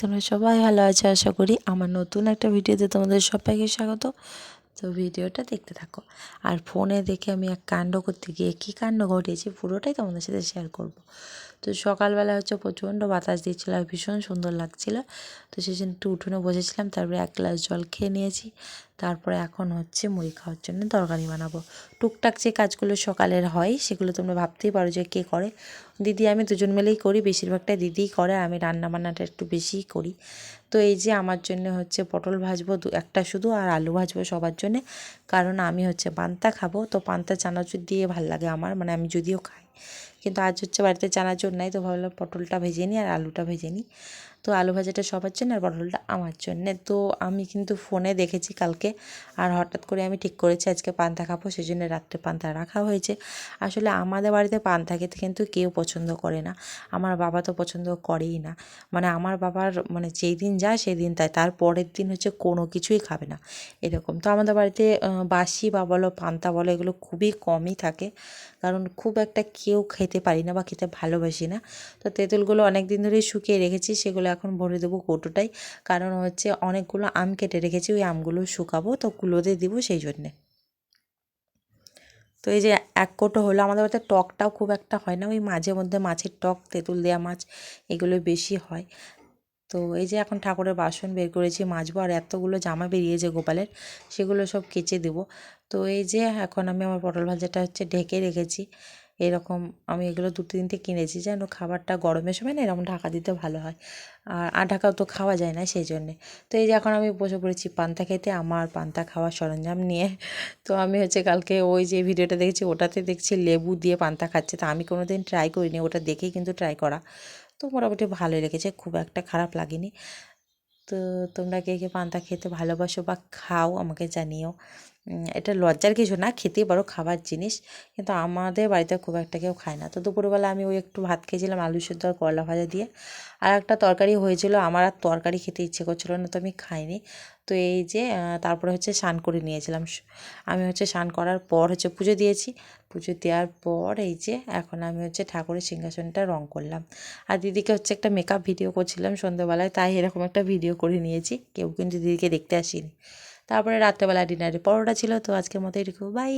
তোমরা সবাই ভালো আছো? আশা করি আমার নতুন একটা ভিডিওতে তোমাদের সবাইকে স্বাগত। তো ভিডিওটা দেখতে থাকো। আর ফোনে দেখে আমি এক কাণ্ড করতে গিয়ে কী কাণ্ড ঘটিয়েছি পুরোটাই তোমাদের সাথে শেয়ার করব। তো সকালবেলা হচ্ছে প্রচণ্ড বাতাস দিচ্ছিল আর ভীষণ সুন্দর লাগছিল। তো সেদিন একটু উঠোনে বসেছিলাম, তারপরে এক গ্লাস জল খেয়ে নিয়েছি। তারপরে এখন হচ্ছে মুড়ি খাওয়ার জন্য তরকারি বানাবো। টুকটাক যে কাজগুলো সকালের হয়, সেগুলো তোমরা ভাবতেই পারো যে কে করে। দিদি, আমি দুজন মিলেই করি বেশিরভাগটা দিদিই করে, আমি রান্না বান্নাটা একটু বেশিই করি। তো এই যে আমার জন্য হচ্ছে পটল ভাজবো, দু একটা শুধু, আর আলু ভাজবো সবার জন্যে। কারণ আমি হচ্ছে পান্তা খাব, তো পান্তা চানাচুর দিয়ে ভালো লাগে আমার মানে আমি যদিও খাই। কিন্তু আজ হচ্ছে বাড়িতে চানাচুর নাই, তো ভাবলাম পটলটা ভেজে নিই আর আলুটা ভেজে নিই। তো আলু ভাজাটা সবার জন্য আর পটলটা আমার জন্যে। তো আমি কিন্তু ফোনে দেখেছি কালকে আর হঠাৎ করে আমি ঠিক করেছি আজকে পান্তা খাব সেই জন্য রাত্রে পান্তা রাখা হয়েছে। আসলে আমাদের বাড়িতে পান্তা খেতে কিন্তু কেউ পছন্দ করে না। আমার বাবা তো পছন্দ করেই না। মানে আমার বাবার মানে যেই দিন যায় সেই দিন তাই, তার পরের দিন হচ্ছে কোনো কিছুই খাবে না। এরকম। তো আমাদের বাড়িতে বাসি বা বলো পান্তা বলো এগুলো খুবই কমই থাকে। কারণ খুব একটা কেউ খেতে পারি না বা খেতে ভালোবাসি না। তো তেঁতুলগুলো অনেক দিন ধরেই শুকিয়ে রেখেছি, সেগুলো এখন ভরে দেবো কৌটোটাই। কারণ হচ্ছে অনেকগুলো আম কেটে রেখেছি, ওই আমগুলো শুকাবো, তো কুলোতে দিব সেই জন্যে। তো এই যে এক কোটো হলো, আমাদের বাড়িতে টকটাও খুব একটা হয় না, ওই মাঝে মধ্যে মাছের টক, তেঁতুল দেওয়া মাছ, এগুলো বেশি হয়। তো এই যে এখন ঠাকুরের বাসন বের করেছি, মাজবো, আর এতগুলো জামা বেরিয়েছে গোপালের, সেগুলো সব কেচে দেবো। তো এই যে এখন আমি আমার পটল ভাজাটা হচ্ছে ঢেকে রেখেছি। এরকম আমি এগুলো দু তিনটে কিনেছি, যেন খাবারটা গরমের সময় না এরকম ঢাকা দিতে ভালো হয়। আর আর ঢাকাও তো খাওয়া যায় না সেই জন্যে। তো এই যে এখন আমি বসে পড়েছি পান্তা খেতে, আমার পান্তা খাওয়ার সরঞ্জাম নিয়ে। তো আমি হচ্ছে কালকে ওই যে ভিডিওটা দেখেছি, ওটাতে দেখছি লেবু দিয়ে পান্তা খাচ্ছে। তো আমি কোনো দিন ট্রাই করিনি, ওটা দেখেই কিন্তু ট্রাই করা। তো মোটামুটি ভালোই লেগেছে, খুব একটা খারাপ লাগেনি। তো তোমরা কে কে পান্তা খেতে ভালোবাসো বা খাও, আমাকে জানিও। এটা লজ্জার কিছু না, খেতেই পারো খাবার জিনিস। কিন্তু আমাদের বাড়িতে খুব একটা কেউ খায় না। তো দুপুরবেলা আমি ওই একটু ভাত খেয়েছিলাম, আলু সেদ্ধ আর করলা ভাজা দিয়ে। আর একটা তরকারি হয়েছিল, আমার আর তরকারি খেতে ইচ্ছে করছিল না, তো আমি খাইনি। তো এই যে তারপরে হচ্ছে স্নান করে নিয়েছিলাম। আমি হচ্ছে স্নান করার পর হচ্ছে পুজো দিয়েছি। পুজো দেওয়ার পর এই যে, এখন আমি হচ্ছে ঠাকুরের সিংহাসনটা রং করলাম। আর দিদিকে হচ্ছে একটা মেকআপ ভিডিও করছিলাম সন্ধ্যেবেলায়, তাই এরকম একটা ভিডিও করে নিয়েছি। কেউ কিন্তু দিদিকে দেখতে আসিনি। তারপরে রাত্রেবেলা ডিনারে পরোটা ছিল তো আজকের মতো এটুকু। বাই